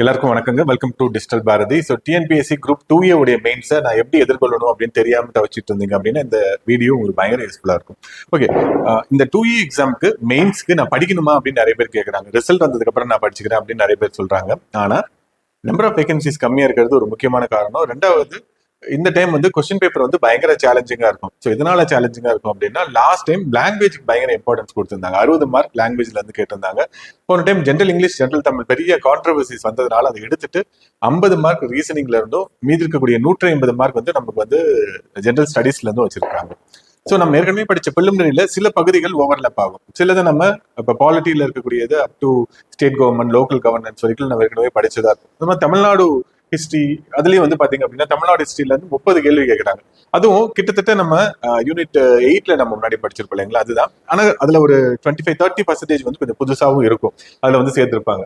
எல்லாருக்கும் வணக்கங்க. Welcome to digital Bharathi so TNPSC group two A உடைய மெயின்ஸை நான் எப்படி எதிர்கொள்ளணும் அப்படின்னு தெரியாம தவச்சிட்டு இருந்தீங்க அப்படின்னா இந்த வீடியோ உங்களுக்கு பயங்கர யூஸ்ஃபுல்லாக இருக்கும். ஓகே இந்த டூ ஏ எக்ஸாமுக்கு மெயின்ஸ்க்கு நான் படிக்கணுமா அப்படின்னு நிறைய பேர் கேட்குறாங்க ரிசல்ட் வந்ததுக்கப்புறம் நான் படிச்சுக்கிறேன் அப்படின்னு நிறைய பேர் சொல்றாங்க. ஆனால் நம்பர் ஆஃப் வேகன்சிஸ் கம்மியாக இருக்கிறது ஒரு முக்கியமான காரணம். ரெண்டாவது இந்த டைம் வந்து கொஸ்டின் பேப்பர் வந்து பயங்கர சேலஞ்சிங்கா இருக்கும். ஸோ இதனால சேலஞ்சிங்கா இருக்கும் அப்படின்னா லாஸ்ட் டைம் லாங்குவேஜ் பயங்கர இம்பார்ட்டன்ஸ் கொடுத்திருந்தாங்க. அறுபது மார்க் லாங்குவேஜ்ல இருந்து கேட்டிருந்தாங்க. போன time general English general Tamil பெரிய கான்ட்ரவர்சிஸ் வந்ததுனால அதை எடுத்துட்டு ஐம்பது மார்க் ரீசனிங்ல இருந்தும் மீதி இருக்கக்கூடிய நூற்றி ஐம்பது மார்க் வந்து நமக்கு வந்து ஜென்ரல் ஸ்டடீஸ்ல இருந்தும் வச்சிருக்காங்க. ஸோ நம்ம ஏற்கனவே படிச்ச பிலிமினரியில சில பகுதிகள் ஓவர்லப் ஆகும். சிலதை நம்ம இப்போ பாலிட்டியில இருக்கக்கூடியது up to state government local governance வரைக்கும் நம்ம ஏற்கனவே படிச்சதா இருக்கும். நம்ம தமிழ்நாடு ஹிஸ்ட்ரி அதுலயும் வந்து பாத்தீங்க அப்படின்னா தமிழ்நாடு ஹிஸ்டரியில இருந்து முப்பது கேள்வி கேட்கறாங்க அதுவும் கிட்டத்தட்ட நம்ம யூனிட் எயிட்ல நம்ம முன்னாடி படிச்சிருப்போம் இல்லைங்களா? அதுதான். ஆனா அதுல ஒரு டுவெண்ட்டி ஃபைவ் தேர்ட்டி பர்சன்டேஜ் வந்து கொஞ்சம் புதுசாவும் இருக்கும். அதுல வந்து சேர்த்திருப்பாங்க.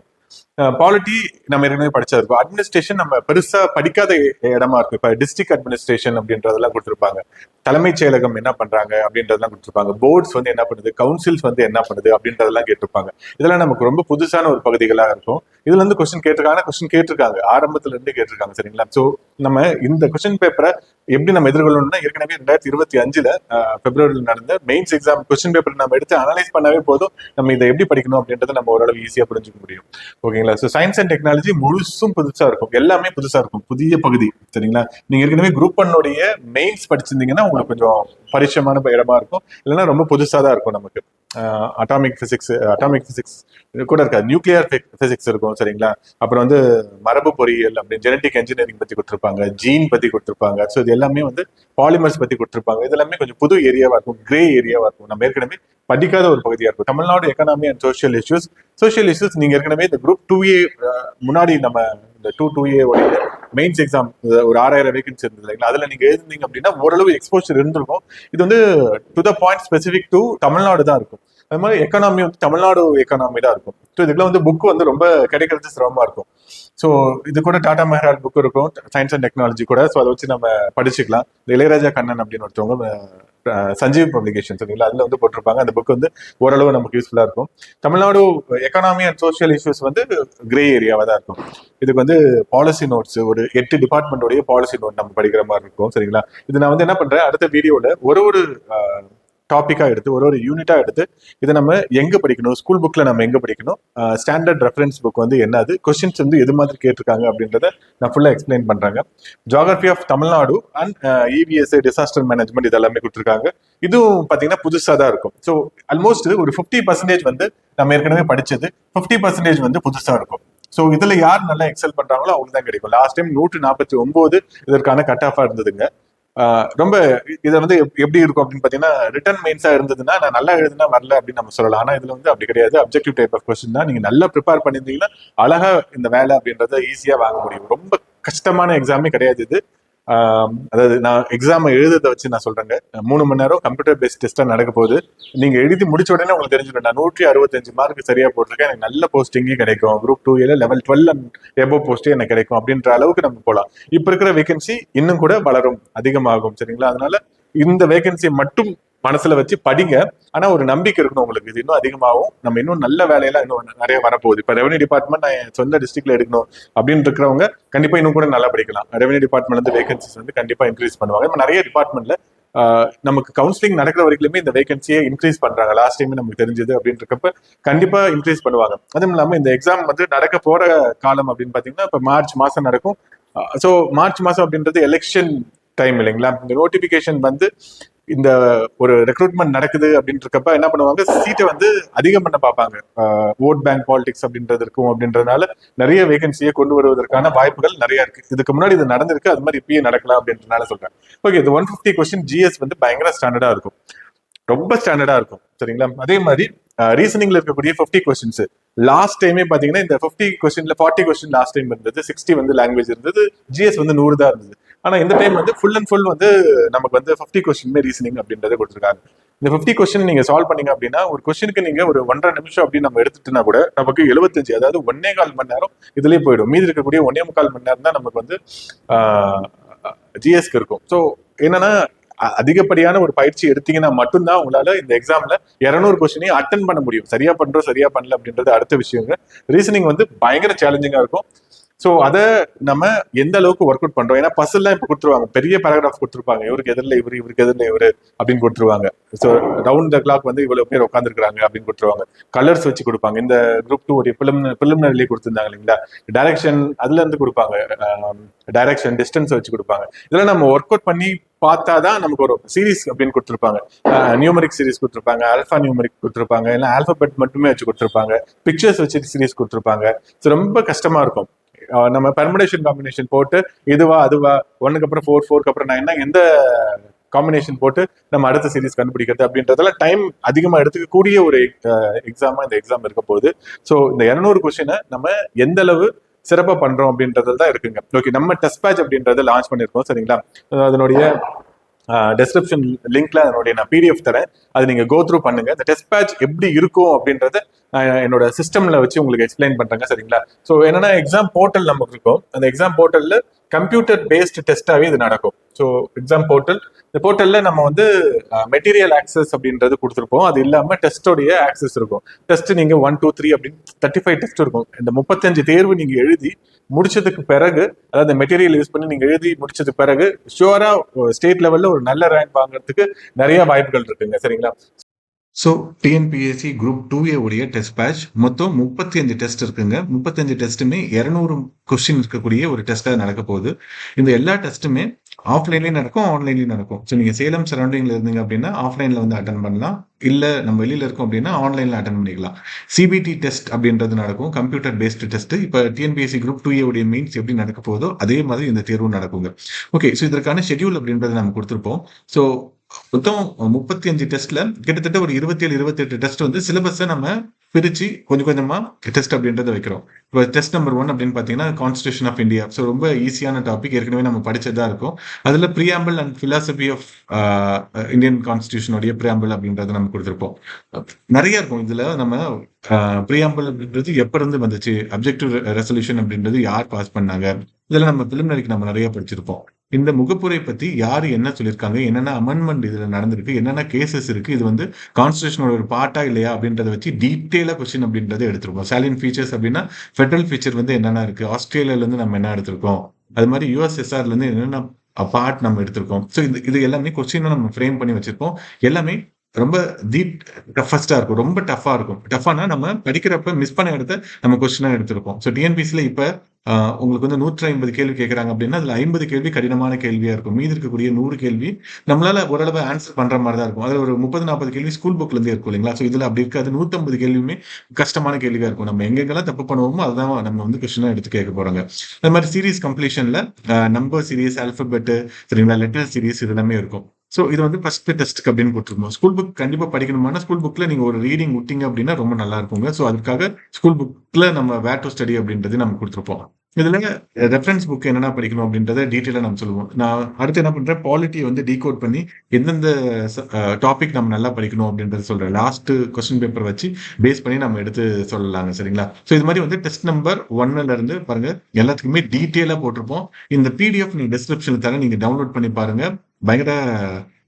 பாலிட்டி நம்ம ஏற்கனவே படிச்சா இருக்கும். அட்மினிஸ்ட்ரேஷன் நம்ம பெருசா படிக்காத இடமா இருக்கும். இப்ப டிஸ்ட்ரிக்ட் அட்மினிஸ்ட்ரேஷன் அப்படின்றதெல்லாம் கொடுத்துருப்பாங்க. தலைமைச் செயலகம் என்ன பண்றாங்க அப்படின்றதெல்லாம் கொடுத்துருப்பாங்க. போர்ட்ஸ் வந்து என்ன பண்ணுது? கவுன்சில்ஸ் வந்து என்ன பண்ணுது? அப்படின்றதெல்லாம் கேட்டிருப்பாங்க. இதெல்லாம் நமக்கு ரொம்ப புதுசான ஒரு பகுதிகளா இருக்கும். இதுல இருந்து கொஸ்டின் கேட்டிருக்காங்க. கொஸ்டின் கேட்டிருக்காங்க. ஆரம்பத்துல இருந்து கேட்டிருக்காங்க சரிங்களா? சோ நம்ம இந்த கொஸ்டின் பேப்பரை எப்படி நம்ம எதிர்கொள்ளணும்னா ஏற்கனவே ரெண்டாயிரத்தி இருபத்தி அஞ்சுல பிப்ரவரியில் நடந்த மெயின்ஸ் எக்ஸாம் கொஸ்டின் பேப்பர் நம்ம எடுத்து அனலைஸ் பண்ணவே போதும். நம்ம இதை எப்படி படிக்கணும் அப்படின்றத நம்ம ஓரளவு ஈஸியா புரிஞ்சுக்க முடியும். ஓகே சரிங்களா? ஸோ சயின்ஸ் அண்ட் டெக்னாலஜி முழுசும் புதுசாக இருக்கும். எல்லாமே புதுசாக இருக்கும். புதிய பகுதி சரிங்களா? நீங்கள் ஏற்கனவே குரூப் ஒன்னுடைய மெயின்ஸ் படிச்சிருந்தீங்கன்னா உங்களுக்கு கொஞ்சம் பரிச்சயமான இடமா இருக்கும். இல்லைன்னா ரொம்ப புதுசாக தான் இருக்கும் நமக்கு. அட்டாமிக் ஃபிசிக்ஸ் அட்டாமிக் ஃபிசிக்ஸ் கூட இருக்காது. நியூக்ளியர் ஃபிசிக்ஸ் இருக்கும் சரிங்களா? அப்புறம் வந்து மரபு பொறியியல் அப்படின்னு ஜெனட்டிக் இன்ஜினியரிங் பத்தி கொடுத்துருப்பாங்க ஜீன் பத்தி கொடுத்துருப்பாங்க. ஸோ இது எல்லாமே வந்து பாலிமர்ஸ் பத்தி கொடுத்துருப்பாங்க. இது எல்லாமே கொஞ்சம் புது ஏரியாவா இருக்கும் கிரே ஏரியாவா இருக்கும். நம்ம ஏற்கனவே படிக்காத ஒரு பகுதியா இருக்கும். Tamil Nadu economy and social issues social issues நீங்க ஏற்கனவே இந்த குரூப் டூ ஏ முன்னாடி நம்ம இந்த two two A mains exam ஒரு ஆறாயிரம் வேகன்சி இருந்தது இல்லைங்களா? அதில் நீங்கள் எழுதுனீங்க அப்படின்னா ஓரளவு எக்ஸ்போஷர் இருந்திருக்கும். இது வந்து to the point specific to Tamil Nadu தான் இருக்கும். அது மாதிரி எக்கனாமி வந்து தமிழ்நாடு எக்கனாமி தான் இருக்கும். ஸோ இதுக்குள்ள வந்து புக் வந்து ரொம்ப கிடைக்கிறது சிரமமாக இருக்கும். ஸோ இது கூட டாடா மெஹரால் புக் இருக்கும் சயின்ஸ் அண்ட் டெக்னாலஜி கூட. ஸோ அதை வச்சு நம்ம படிச்சுக்கலாம். இந்த இளையராஜா கண்ணன் அப்படின்னு ஒருத்தவங்க சஞ்சீவ் பப்ளிகேஷன் சரிங்களா அதில் வந்து போட்டிருப்பாங்க. அந்த புக் வந்து ஓரளவு நமக்கு யூஸ்ஃபுல்லாக இருக்கும். Tamil Nadu economy and social issues வந்து கிரே ஏரியாவாக தான் இருக்கும். இதுக்கு வந்து பாலிசி நோட்ஸ் ஒரு எட்டு டிபார்ட்மெண்ட்டோடைய பாலிசி நோட் நம்ம படிக்கிற மாதிரி இருக்கும். சரிங்களா? இது நான் வந்து என்ன பண்ணுறேன் அடுத்த வீடியோவில் ஒரு ஒரு டாப்பிக்காக எடுத்து ஒரு ஒரு யூனிட்டாக எடுத்து இதை நம்ம எங்கே படிக்கணும்? ஸ்கூல் புக்கில் நம்ம எங்கே படிக்கணும்? ஸ்டாண்டர்ட் ரெஃபரன்ஸ் புக் வந்து என்னது கொஸ்டின்ஸ் வந்து எது மாதிரி கேட்டிருக்காங்க அப்படின்றத நான் ஃபுல்லாக எக்ஸ்பிளைன் பண்ணுறாங்க ஜாகிரபி ஆஃப் தமிழ்நாடு அண்ட் இவிஎஸ்ஐ டிசாஸ்டர் மேனேஜ்மெண்ட் இது எல்லாமே கொடுத்துருக்காங்க. இதுவும் பார்த்தீங்கன்னா புதுசாக தான் இருக்கும். ஸோ ஆல்மோஸ்ட் ஒரு ஃபிஃப்டி பர்சன்டேஜ் வந்து நம்ம ஏற்கனவே படிச்சது ஃபிஃப்டி பர்சன்டேஜ் வந்து புதுசாக இருக்கும். ஸோ இதில் யார் நல்லா எக்ஸல் பண்ணுறாங்களோ அவங்களுக்கு தான் கிடைக்கும். லாஸ்ட் டைம் நூற்று நாற்பத்தி ஒம்பது இதற்கான கட் ஆஃபாக இருந்ததுங்க. ரொம்ப இதை வந்து எப்படி இருக்கும் அப்படின்னு பாத்தீங்கன்னா ரிட்டர்ன் மெயின்ஸா இருந்ததுன்னா நான் நல்லா எழுதுனா வரல அப்படின்னு நம்ம சொல்லலாம். ஆனா இதுல வந்து அப்படி கிடையாது. அப்ஜெக்டிவ் டைப் ஆஃப் கொஸ்டின் தான். நீங்கள் நல்லா ப்ரிப்பேர் பண்ணியிருந்தீங்கன்னா அழகா இந்த வேலை அப்படின்றத ஈஸியா வாங்க முடியும். ரொம்ப கஷ்டமான எக்ஸாமே கிடையாது இது. அதாவது நான் எக்ஸாம் எழுதுறதை வச்சு நான் சொல்றேங்க. மூணு மணி நேரம் கம்ப்யூட்டர் பேஸ்ட் டெஸ்ட்டாக நடக்க போகுது. நீங்க எழுதி முடிச்ச உடனே உங்களுக்கு தெரிஞ்சிடும். நான் நூற்றி அறுபத்தஞ்சு மார்க் சரியா போட்டிருக்கேன். எனக்கு நல்ல போஸ்டிங்கே கிடைக்கும். குரூப் டூ ஏல லெவல் டுவெல் அண்ட் எபோ போஸ்டே எனக்கு கிடைக்கும் அப்படின்ற அளவுக்கு நம்ம போகலாம் இப்போ இருக்கிற வேகன்சி இன்னும் கூட வளரும். அதிகமாகும். சரிங்களா? அதனால இந்த வேகன்சி மட்டும் மனசுல வச்சு படிங்க. ஆனா ஒரு நம்பிக்கை இருக்கணும் உங்களுக்கு. இது இன்னும் அதிகமாகும். நம்ம இன்னும் நல்ல வேலையெல்லாம் இன்னும் நிறைய வரப்போகுது. இப்ப ரெவன்யூ டிபார்ட்மெண்ட் நான் சொந்த டிஸ்ட்ரிக்ட்ல எடுக்கணும் அப்படின்னு இருக்கிறவங்க கண்டிப்பா இன்னும் கூட நல்லா படிக்கலாம். ரெவன்யூ டிபார்ட்மெண்ட் வந்து வேகன்சிஸ் வந்து கண்டிப்பா இன்க்ரீஸ் பண்ணுவாங்க. இப்ப நிறைய டிபார்ட்மெண்ட்ல நமக்கு கவுன்சிலிங் நடக்கிற வரைக்குமே இந்த வேகன்சியை இன்க்ரீஸ் பண்றாங்க. லாஸ்ட் டைம் நமக்கு தெரிஞ்சது அப்படின்றப்ப கண்டிப்பா இன்க்ரீஸ் பண்ணுவாங்க. அதுவும் இல்லாம இந்த எக்ஸாம் வந்து நடக்க போற காலம் அப்படின்னு பாத்தீங்கன்னா இப்ப மார்ச் மாசம் நடக்கும். ஸோ மார்ச் மாசம் அப்படின்றது எலெக்ஷன் டைம் இல்லைங்களா? இந்த நோட்டிபிகேஷன் வந்து இந்த ஒரு ரெக்ரூட்மெண்ட் நடக்குது அப்படின்றப்ப என்ன பண்ணுவாங்க? சீட்டை வந்து அதிகம் பண்ண பார்ப்பாங்க. ஓட் பேங்க் பாலிடிக்ஸ் அப்படின்றது இருக்கும் அப்படின்றதுனால நிறைய வேகன்சியை கொண்டு வருவதற்கான வாய்ப்புகள் நிறைய இருக்கு. இதுக்கு முன்னாடி இது நடந்திருக்கு அது மாதிரி இப்பயே நடக்கலாம் அப்படின்றனால சொல்றேன். ஓகே இது ஒன் ஃபிஃப்டி கொஸ்டின் ஜிஎஸ் வந்து பயங்கர ஸ்டாண்டர்டா இருக்கும். ரொம்ப ஸ்டாண்டர்டா இருக்கும். சரிங்களா? அதே மாதிரி ரீசனிங்ல இருக்கக்கூடிய ஃபிஃப்டி கொஸ்டின்ஸ் லாஸ்ட் டைமே பாத்தீங்கன்னா இந்த ஃபிஃப்டி கொஸ்டின்ல ஃபார்ட்டி கொஸ்டின் லாஸ்ட் டைம் இருந்தது. சிக்ஸ்டி வந்து லாங்குவேஜ் இருந்தது. ஜிஎஸ் வந்து நூறு தான் இருந்தது. ஆனா இந்த டைம் வந்து ஃபுல் அண்ட் ஃபுல் வந்து நமக்கு வந்து ஃபிஃப்டி கொஸ்டின் ரீசனிங் அப்படின்றத கொடுத்துருக்காங்க. இந்த ஃபிஃப்டி கொஸ்டின் நீங்க சால்வ் பண்ணீங்க அப்படின்னா ஒரு கொஸ்டினுக்கு நீங்க ஒரு ஒன்றரை நிமிஷம் அப்படின்னு நம்ம எடுத்துட்டுனா கூட நமக்கு எழுபத்தஞ்சு அதாவது ஒன்னே கால் மணி நேரம் இதுலயே போயிடும். மீதி இருக்கக்கூடிய ஒன்னே முக்கால் மணி நேரம் தான் நமக்கு வந்து ஜிஎஸ்க்கு இருக்கும். ஸோ என்னன்னா அதிகப்படியான ஒரு பயிற்சி எடுத்தீங்கன்னா மட்டும்தான் உங்களால இந்த எக்ஸாம்ல இரநூறு கொஸ்டினையும் அட்டன் பண்ண முடியும். சரியா பண்றோம் சரியா பண்ணல அப்படின்றது அடுத்த விஷயங்க. ரீசனிங் வந்து பயங்கர சேலஞ்சிங்கா இருக்கும். ஸோ அதை நம்ம எந்த அளவுக்கு ஒர்க் அவுட் பண்றோம்? ஏன்னா பசல்லாம் இப்போ கொடுத்துருவாங்க. பெரிய பேராகிராஃப் கொடுத்துருப்பாங்க. இவருக்கு எதிரில் இவர் இவருக்கு எதிரில் இவர் அப்படின்னு கொடுத்துருவாங்க. ஸோ ரவுண்ட் த கிளாக் வந்து இவ்வளவு பேர் உட்காந்துருக்காங்க அப்படின்னு கொடுத்துருவாங்க. கலர்ஸ் வச்சு கொடுப்பாங்க. இந்த குரூப் டூ ஒரு பிலிம் பிலிமினரிலே கொடுத்துருந்தாங்க இல்லைங்களா? டைரக்ஷன் அதுல இருந்து கொடுப்பாங்க. டைரக்ஷன் டிஸ்டன்ஸ் வச்சு கொடுப்பாங்க. இதெல்லாம் நம்ம ஒர்க் அவுட் பண்ணி பார்த்தாதான் நமக்கு ஒரு சீரிஸ் அப்படின்னு கொடுத்துருப்பாங்க. நியூமரிக் சீரிஸ் கொடுத்துருப்பாங்க. ஆல்ஃபா நியூமரிக் கொடுத்துருப்பாங்க. இல்லை ஆல்பபெட் மட்டுமே வச்சு கொடுத்துருப்பாங்க. பிக்சர்ஸ் வச்சு சீரிஸ் கொடுத்துருப்பாங்க. ஸோ ரொம்ப கஷ்டமா இருக்கும். நம்ம பெர்முடேஷன் காம்பினேஷன் போட்டு இதுவா அதுவா ஒன்னுக்கு அப்புறம் ஃபோர் ஃபோருக்கு அப்புறம் நான் என்ன எந்த காம்பினேஷன் போட்டு நம்ம அடுத்த சீரிஸ் கண்டுபிடிக்கிறது அப்படின்றதுல டைம் அதிகமாக எடுத்துக்கக்கூடிய ஒரு எக்ஸாமா இந்த எக்ஸாம் இருக்க போகுது ஸோ இந்த இரநூறு கொஸ்டினை நம்ம எந்த அளவு சிறப்பாக பண்ணுறோம் அப்படின்றது தான் இருக்குங்க. ஓகே நம்ம டெஸ்ட் பேட்ச் அப்படின்றத லான்ச் பண்ணியிருக்கோம் சரிங்களா? அதனுடைய டெஸ்கிரிப்ஷன் லிங்க்ல அதனுடைய நான் பிடிஎஃப் தரேன். அது நீங்க கோ த்ரூ பண்ணுங்க. இந்த டெஸ்ட் பேட்ச் எப்படி இருக்கும் அப்படின்றத என்னோட சிஸ்டம்ல வச்சு உங்களுக்கு எக்ஸ்பிளைன் பண்றேங்க சரிங்களா? ஸோ என்னன்னா எக்ஸாம் போர்ட்டல் நமக்கு இருக்கும். அந்த எக்ஸாம் போர்ட்டல்ல கம்ப்யூட்டர் பேஸ்டு டெஸ்டாகவே இது நடக்கும். ஸோ எக்ஸாம் போர்ட்டல் இந்த போர்ட்டலில் நம்ம வந்து மெட்டீரியல் ஆக்சஸ் அப்படின்றது கொடுத்துருப்போம். அது இல்லாமல் டெஸ்டோடைய ஆக்சஸ் இருக்கும். டெஸ்ட் நீங்கள் ஒன் டூ த்ரீ அப்படின்னு தேர்ட்டி ஃபைவ் டெஸ்ட் இருக்கும். இந்த முப்பத்தஞ்சு தேர்வு நீங்கள் எழுதி முடிச்சதுக்கு பிறகு அதாவது மெட்டீரியல் யூஸ் பண்ணி நீங்கள் எழுதி முடிச்சதுக்கு பிறகு ஷுவராக ஸ்டேட் லெவலில் ஒரு நல்ல ரேங்க் வாங்குறதுக்கு நிறைய வாய்ப்புகள் இருக்குங்க. சரிங்களா? So TNPSC group two A உடைய டெஸ்ட் பேட்ச் மொத்தம் முப்பத்தி அஞ்சு டெஸ்ட் இருக்குங்க முப்பத்தஞ்சு டெஸ்ட்டுமே இரநூறு கொஸ்டின் இருக்கக்கூடிய ஒரு டெஸ்ட்டாக நடக்க போகுது. இந்த எல்லா டெஸ்ட்டுமே ஆஃப்லைன்லேயும் நடக்கும் ஆன்லைன்லேயும் நடக்கும். ஸோ நீங்கள் சேலம் சரௌண்டிங்கில் இருந்தீங்க அப்படின்னா ஆஃப்லைனில் வந்து அட்டன் பண்ணலாம். இல்லை நம்ம வெளியில் இருக்கோம் அப்படின்னா ஆன்லைனில் அட்டன் பண்ணிக்கலாம். சிபிடி டெஸ்ட் அப்படின்றது நடக்கும். கம்ப்யூட்டர் பேஸ்டு டெஸ்ட் இப்போ டிஎன்பிஎஸ்சி குரூப் டூ ஏ உடைய மீன்ஸ் எப்படி நடக்க போதோ அதே மாதிரி இந்த தேர்வும் நடக்குங்க. ஓகே ஸோ இதற்கான ஷெட்யூல் அப்படின்றத நம்ம கொடுத்துருப்போம். ஸோ மொத்தம் முப்பத்தி அஞ்சு டெஸ்ட்ல கிட்டத்தட்ட ஒரு இருபத்தி ஏழு இருபத்தி எட்டு டெஸ்ட் வந்து சிலபஸை நம்ம பிரிச்சு கொஞ்சம் கொஞ்சமா டெஸ்ட் அப்படின்றத வைக்கிறோம். இப்போ டெஸ்ட் நம்பர் ஒன் அப்படின்னு பாத்தீங்கன்னா கான்ஸ்டியூஷன் ஆஃப் இந்தியா ஸோ ரொம்ப ஈஸியான டாபிக் ஏற்கனவே நம்ம படிச்சதா இருக்கும். அதுல preamble and philosophy of Indian கான்ஸ்டியூஷனுடைய preamble அப்படின்றத நம்ம கொடுத்துருப்போம். நிறைய இருக்கும். இதுல நம்ம பிரியாம்பிள் அப்படின்றது எப்ப இருந்து வந்துச்சு அப்ஜெக்டிவ் ரெசல்யூஷன் அப்படின்றது யார் பாஸ் பண்ணாங்க? இதுல நம்ம பிலிமினரிக்கு நம்ம நிறைய படிச்சிருப்போம். இந்த முகப்புரை பத்தி யார் என்ன சொல்லியிருக்காங்க என்னென்ன அமெண்ட்மெண்ட் இதுல நடந்திருக்கு? என்னென்ன கேசஸ் இருக்கு? இது வந்து கான்ஸ்டியூஷனோட ஒரு பார்ட்டா இல்லையா? அப்படின்றத வச்சு டீட்டெயிலா கொஸ்டின் அப்படின்றத எடுத்திருக்கோம். சாலின் ஃபீச்சர்ஸ் அப்படின்னா ஃபெடரல் ஃபீச்சர் வந்து என்னென்ன இருக்கு? ஆஸ்திரேலியால இருந்து நம்ம என்ன எடுத்திருக்கோம்? அது மாதிரி யூஎஸ்எஸ்ஆர்ல இருந்து என்னென்ன பார்ட் நம்ம எடுத்திருக்கோம்? ஸோ இது இது எல்லாமே கொஸ்டினை நம்ம ஃப்ரேம் பண்ணி வச்சிருக்கோம் எல்லாமே ரொம்ப டீப் டஃபஸ்டா இருக்கும். ரொம்ப டஃபா இருக்கும். டஃபானா நம்ம படிக்கிறப்ப மிஸ் பண்ண இடத்த நம்ம கொஸ்டினா எடுத்திருப்போம். ஸோ டிஎன்பிசியில இப்ப உங்களுக்கு வந்து நூற்றி ஐம்பது கேள்வி கேட்கறாங்க அப்படின்னா அதுல ஐம்பது கேள்வி கடினமான கேள்வியா இருக்கும். மீதி இருக்கக்கூடிய நூறு கேள்வி நம்மளால ஓரளவு ஆன்சர் பண்ற மாதிரி தான் இருக்கும். அதுல ஒரு முப்பது நாற்பது கேள்வி ஸ்கூல் புக்ல இருந்து இருக்கும் இல்லைங்களா? ஸோ இதுல அப்படி இருக்காது. நூற்றம்பது கேள்வியுமே கஷ்டமான கேள்வியா இருக்கும். நம்ம எங்கெங்கெல்லாம் தப்பு பண்ணுவோமோ அதுதான் நம்ம வந்து கொஸ்டினா எடுத்து கேட்க போறாங்க. அது மாதிரி சீரீஸ் கம்ப்ளீஷன்ல நம்பர் சீரீஸ் ஆல்பபெட் சரிங்களா? லெட்டர் சீரீஸ் இது எல்லாமே இருக்கும். ஸோ இது வந்து ஃபர்ஸ்ட் டெஸ்ட்டுக்கு அப்படின்னு போட்டிருக்கோம். ஸ்கூல் புக் கண்டிப்பாக படிக்கணுமானா ஸ்கூல் புக்கில் நீங்கள் ஒரு ரீடிங் விட்டீங்க அப்படின்னா ரொம்ப நல்லா இருக்குங்க. ஸோ அதுக்காக ஸ்கூல் புக்கில் நம்ம வேர் டு ஸ்டடி அப்படின்றது நம்ம கொடுத்துருப்போம் இதுல ரெஃபரன்ஸ் புக் என்னென்ன படிக்கணும் அப்படின்றத டீட்டெயிலாக நம்ம சொல்லுவோம். நான் அடுத்து என்ன பண்றேன் பாலிட்டியை வந்து டீகோட் பண்ணி எந்தெந்த டாபிக் நம்ம நல்லா படிக்கணும் அப்படின்றத சொல்றேன். லாஸ்ட் கொஸ்டின் பேப்பர் வச்சு பேஸ் பண்ணி நம்ம எடுத்து சொல்லலாங்க சரிங்களா? ஸோ இது மாதிரி வந்து டெஸ்ட் நம்பர் ஒன்னுல இருந்து பாருங்க எல்லாத்துக்குமே டீட்டெயிலாக போட்டிருப்போம். இந்த பிடிஎஃப் நீங்க டிஸ்கிரிப்ஷன்ல தர நீங்க டவுன்லோட் பண்ணி பாருங்க. பயங்கர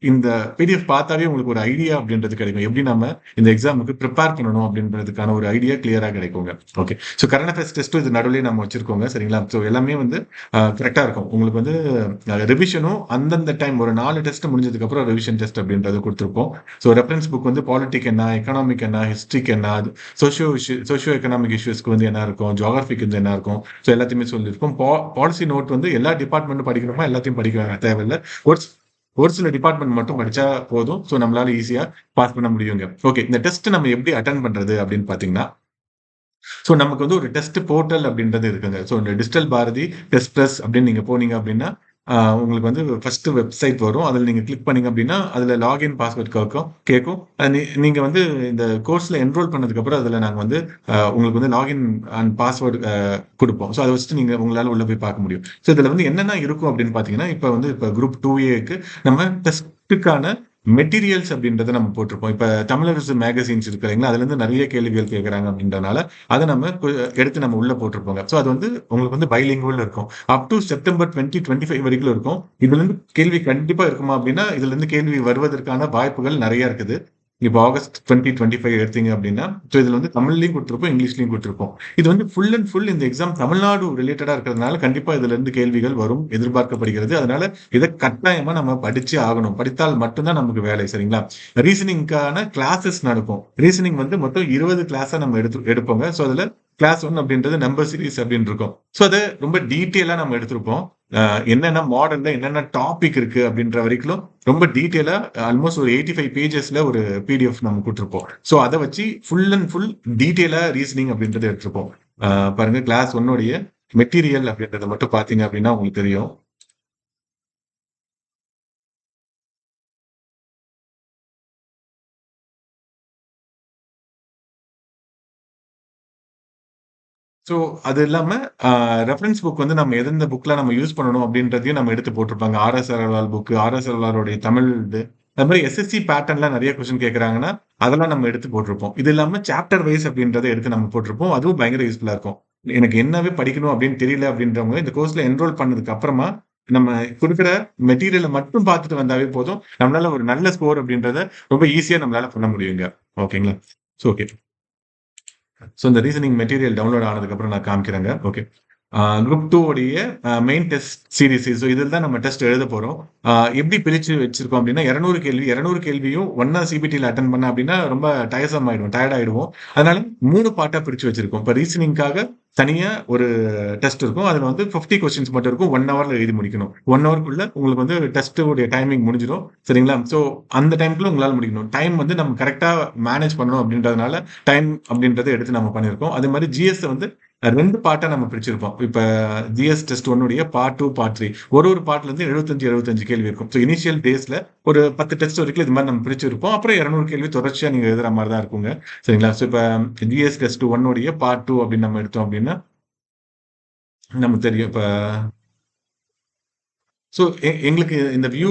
இந்த பிடிஎஃப் பார்த்தாவே உங்களுக்கு ஒரு ஐடியா அப்படின்றது கிடைக்கும். எப்படி நம்ம இந்த எக்ஸாமுக்கு ப்ரிப்பேர் பண்ணணும் அப்படின்றதுக்கான ஒரு ஐடியா கிளியராக கிடைக்குங்க. ஓகே ஸோ கரண்ட் அஃபேர்ஸ் டெஸ்ட்டும் இது நடுவில் நம்ம வச்சிருக்கோங்க. சரிங்களா? ஸோ எல்லாமே வந்து கரெக்டாக இருக்கும். உங்களுக்கு வந்து ரிவிஷனும் அந்தந்த டைம் ஒரு நாலு டெஸ்ட் முடிஞ்சதுக்கப்புறம் ரிவிஷன் டெஸ்ட் அப்படின்றது கொடுத்துருப்போம். ஸோ ரெஃபரன்ஸ் புக் வந்து பாலிட்டிக் என்ன எக்கனாமிக் என்ன ஹிஸ்ட்ரிக் என்ன சோஷியோ இஷ்யூ சோஷியோ எக்கனாமிக் இஷ்யூஸ்க்கு வந்து என்ன இருக்கும் ஜியாகிரபிக்கு வந்து என்ன இருக்கும். ஸோ எல்லாத்தையுமே சொல்லியிருக்கோம் பாலிசி நோட் வந்து எல்லா டிபார்ட்மெண்ட்டும் படிக்கிறோமா எல்லாத்தையும் படிக்க தேவையில்லை. ஒரு ஒரு சில டிபார்ட்மெண்ட் மட்டும் படிச்சா போதும். ஸோ நம்மளால ஈஸியா பாஸ் பண்ண முடியுங்க. ஓகே இந்த டெஸ்ட் நம்ம எப்படி அட்டன் பண்றது அப்படின்னு பாத்தீங்கன்னா ஸோ நமக்கு வந்து ஒரு டெஸ்ட் போர்ட்டல் அப்படின்றது இருக்குங்க. ஸோ இந்த டிஜிட்டல் பாரதி டெஸ்ட் ப்ளஸ் அப்படின்னு நீங்கள் போனீங்க அப்படின்னா உங்களுக்கு வந்து ஃபர்ஸ்ட் வெப்சைட் வரும். அதில் நீங்கள் கிளிக் பண்ணீங்க அப்படின்னா அதில் லாகின் பாஸ்வேர்ட் கேட்கும் கேட்கும் நீங்கள் வந்து இந்த கோர்ஸில் என்ரோல் பண்ணதுக்கப்புறம் அதில் நாங்கள் வந்து உங்களுக்கு வந்து லாகின் அண்ட் பாஸ்வேர்டு கொடுப்போம். ஸோ அதை வச்சுட்டு நீங்கள் உங்களால் உள்ளே போய் பார்க்க முடியும். ஸோ இதில் வந்து என்னென்ன இருக்கும் அப்படின்னு பார்த்தீங்கன்னா இப்போ வந்து இப்போ குரூப் டூ ஏக்கு நம்ம டெஸ்ட்டுக்கான மெட்டீரியல்ஸ் அப்படின்றத நம்ம போட்டிருப்போம். இப்ப தமிழரசு மேகசின்ஸ் இருக்கு இல்லைங்களா? அதுல இருந்து நிறைய கேள்விகள் கேட்கறாங்க அப்படின்றனால அதை நம்ம எடுத்து நம்ம உள்ள போட்டிருப்போங்க. ஸோ அது வந்து உங்களுக்கு வந்து பைலிங்குவல் இருக்கும். Up to September twenty twenty five வரைக்கும் இருக்கும். இதுல இருந்து கேள்வி கண்டிப்பா இருக்குமா அப்படின்னா இதுல இருந்து கேள்வி வருவதற்கான வாய்ப்புகள் நிறைய இருக்குது. இப்போ ஆகஸ்ட் டுவெண்ட்டி டுவெண்ட்டி ஃபைவ் எடுத்தீங்க அப்படின்னா ஸோ இதில் வந்து தமிழ்லையும் கொடுத்துருப்போம் இங்கிலீஷ்லையும் கொடுத்துருப்போம். இது வந்து ஃபுல் அண்ட் ஃபுல் இந்த எக்ஸாம் தமிழ்நாடு ரிலேட்டடாக இருக்கிறதுனால கண்டிப்பாக இதுலேருந்து கேள்விகள் வரும் எதிர்பார்க்கப்படுகிறது. அதனால இதை கட்டாயமாக நம்ம படிச்சு ஆகணும். படித்தால் மட்டும்தான் நமக்கு வேலை சரிங்களா? ரீசனிங்க்கான கிளாஸஸ் நடக்கும். ரீசனிங் வந்து மொத்தம் இருபது கிளாஸாக நம்ம எடுத்து எடுப்போங்க. ஸோ அதில் கிளாஸ் ஒன் அப்படின்றது நம்பர் சீரீஸ் அப்படின்னு இருக்கும். ஸோ அதை ரொம்ப டீட்டெயிலாக நம்ம எடுத்திருப்போம். என்னென்ன மாடர்ன்ல என்னென்ன டாபிக் இருக்கு அப்படின்ற வரைக்கும் ரொம்ப டீட்டெயிலா ஆல்மோஸ்ட் ஒரு எயிட்டி ஃபைவ் பேஜஸ்ல ஒரு பிடிஎஃப் நம்ம கொடுத்துருப்போம். ஸோ அதை வச்சு ஃபுல் அண்ட் ஃபுல் டீட்டெயிலா ரீசனிங் அப்படின்றத எடுத்திருப்போம். பாருங்க கிளாஸ் ஒன்னுடைய மெட்டீரியல் அப்படின்றத மட்டும் பாத்தீங்க அப்படின்னா உங்களுக்கு தெரியும். ஸோ அது இல்லாம ரெஃபரன்ஸ் புக் வந்து நம்ம எந்தெந்த புக்ல நம்ம யூஸ் பண்ணணும் அப்படின்றதையும் நம்ம எடுத்து போட்டிருப்பாங்க. ஆர்எஸ் அகர்வால் புக் ஆர்எஸ் அகர்வாலுடைய தமிழ் இது. அது மாதிரி எஸ்எஸ்சி பேட்டர்ன்ல நிறைய கொஸ்டின் கேட்கறாங்கன்னா அதெல்லாம் நம்ம எடுத்து போட்டிருப்போம். இது இல்லாம சாப்டர் வைஸ் அப்படின்றத எடுத்து நம்ம போட்டிருப்போம். அதுவும் பயங்கர யூஸ்ஃபுல்லா இருக்கும். எனக்கு என்னவே படிக்கணும் அப்படின்னு தெரியல அப்படின்றவங்க இந்த கோர்ஸ்ல என்ரோல் பண்ணதுக்கு அப்புறமா நம்ம கொடுக்குற மெட்டீரியலை மட்டும் பார்த்துட்டு வந்தாவே போதும். நம்மளால ஒரு நல்ல ஸ்கோர் அப்படின்றத ரொம்ப ஈஸியா நம்மளால பண்ண முடியுங்க. ஓகேங்களா ஸோ ஓகே ஸோ இந்த ரீசனிங் மெட்டீரியல் டவுன்லோட் ஆனதுக்கப்புறம் நான் காமிக்கிறேங்க. ஓகே குரூப் டூ உடைய மெயின் டெஸ்ட் சீரிஸ் ஸோ இதில் தான் நம்ம டெஸ்ட் எழுத போகிறோம் எப்படி பிரித்து வச்சிருக்கோம் அப்படின்னா இரநூறு கேள்வி இரநூறு கேள்வியும் ஒன்னா சிபிடியில் அட்டன் பண்ண அப்படின்னா ரொம்ப டயர்சம் ஆயிடும் டயர்ட் ஆயிடுவோம். அதனால மூணு பாட்டாக பிரித்து வச்சிருக்கோம். இப்போ ரீசனிங்காக தனியாக ஒரு டெஸ்ட் இருக்கும். அதில் வந்து ஃபிஃப்டி கொஸ்டின்ஸ் மட்டும் இருக்கும். ஒன் ஹவரில் எழுதி முடிக்கணும். ஒன் ஹவருக்குள்ள உங்களுக்கு வந்து டெஸ்ட்டுடைய டைமிங் முடிஞ்சிடும். சரிங்களா? ஸோ அந்த டைம்க்குள்ள உங்களால் முடிக்கணும். டைம் வந்து நம்ம கரெக்டாக மேனேஜ் பண்ணணும் அப்படின்றதுனால டைம் அப்படின்றத எடுத்து நம்ம பண்ணியிருக்கோம். அதே மாதிரி ஜிஎஸ் வந்து ரெண்டு பாட்டாக நம்ம பிரிச்சிருப்போம் இப்போ ஜிஎஸ் டெஸ்ட் ஒன்னுடைய பார்ட் டூ பார்ட் த்ரீ ஒரு ஒரு பார்ட்லேருந்து எழுபத்தஞ்சு எழுபத்தஞ்சு கேள்வி இருக்கும். ஸோ இனிஷியல் டேஸில் ஒரு பத்து டெஸ்ட் வரைக்கும் இது மாதிரி நம்ம பிரிச்சிருப்போம். அப்புறம் இரநூறு கேள்வி தொடர்ச்சியாக நீங்கள் எழுதுகிற மாதிரி தான் இருக்குங்க. சரிங்களா? ஸோ இப்போ ஜிஎஸ் டெஸ்ட் ஒன்னுடைய பார்ட் டூ அப்படின்னு நம்ம எடுத்தோம் அப்படின்னா நமக்கு தெரியும். இப்போ ஸோ எங்களுக்கு இந்த வியூ